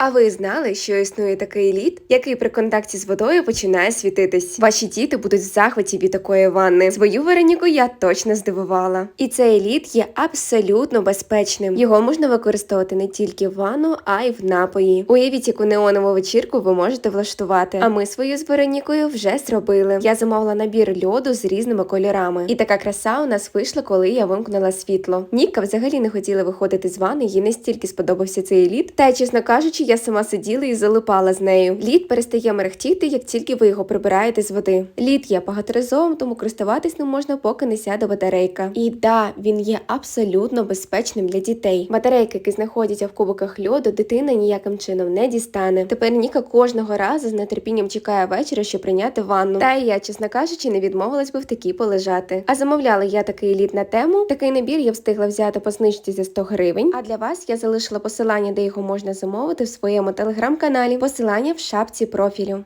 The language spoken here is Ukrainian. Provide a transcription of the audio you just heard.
А ви знали, що існує такий лід, який при контакті з водою починає світитись? Ваші діти будуть в захваті від такої ванни. Свою Вероніку я точно здивувала. І цей лід є абсолютно безпечним. Його можна використовувати не тільки в ванну, а й в напої. Уявіть, яку неонову вечірку ви можете влаштувати. А ми свою з Веронікою вже зробили. Я замовила набір льоду з різними кольорами. І така краса у нас вийшла, коли я вимкнула світло. Ніка взагалі не хотіла виходити з ванни, їй настільки сподобався цей лід. Та чесно кажучи, я сама сиділа і залипала з нею. Лід перестає мерехтіти, як тільки ви його прибираєте з води. Лід є багаторазовим, тому користуватись ним можна, поки не сяде батарейка. І да, він є абсолютно безпечним для дітей. Батарейки, які знаходяться в кубиках льоду, дитина ніяким чином не дістане. Тепер Ніка кожного разу з нетерпінням чекає вечора, щоб прийняти ванну. Та і я, чесно кажучи, не відмовилась би в такій полежати. А замовляла я такий лід на тему. Такий набір я встигла взяти по знижці за 100 гривень. А для вас я залишила посилання, де його можна замовити в своєму телеграм-каналі. Посилання в шапці профілю.